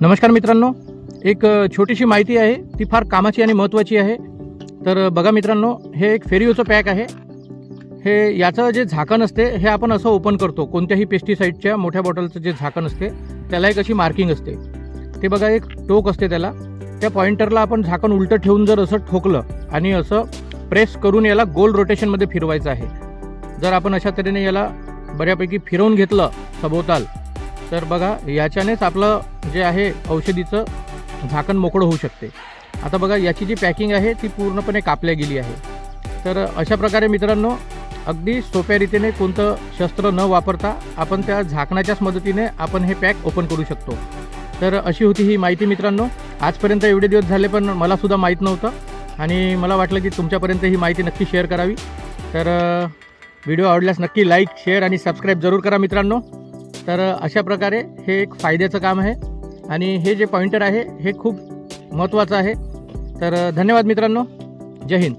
नमस्कार मित्रांनो. एक छोटीशी माहिती आहे ती फार कामाची आणि महत्त्वाची आहे. तर बघा मित्रांनो हे एक फेरिओचं पॅक आहे. हे याचं जे झाकण असते हे आपण असं ओपन करतो कोणत्याही पेस्टिसाईडच्या मोठ्या बॉटलचं जे झाकण असते त्याला एक अशी मार्किंग असते. ते बघा एक टोक असते त्याला. त्या पॉइंटरला आपण झाकण उलटं ठेवून जर असं ठोकलं आणि असं प्रेस करून याला गोल रोटेशनमध्ये फिरवायचं आहे. जर आपण अशा तऱ्हेने याला बऱ्यापैकी फिरवून घेतलं सभोवताल तर बघा याच्यानेच आपलं जे आहे औषधीचं झाकण मोकळं होऊ शकते. आता बघा याची जी पॅकिंग आहे ती पूर्णपणे कापल्या गेली आहे. तर अशा प्रकारे मित्रांनो अगदी सोप्या रीतीने कोणतं शस्त्र न वापरता आपण त्या झाकणाच्याच मदतीने आपण हे पॅक ओपन करू शकतो. तर अशी होती ही माहिती मित्रांनो. आजपर्यंत एवढे दिवस झाले पण मला सुद्धा माहीत नव्हतं. आणि मला वाटलं की तुमच्यापर्यंत ही माहिती नक्की शेअर करावी. तर व्हिडिओ आवडल्यास नक्की लाईक शेअर आणि सबस्क्राईब जरूर करा मित्रांनो. तर अशा प्रकारे हे एक फायद्याचं काम आहे. आणि हे जे पॉइंटर आहे हे खूप महत्त्वाचं आहे. तर धन्यवाद मित्रांनो. जय हिंद.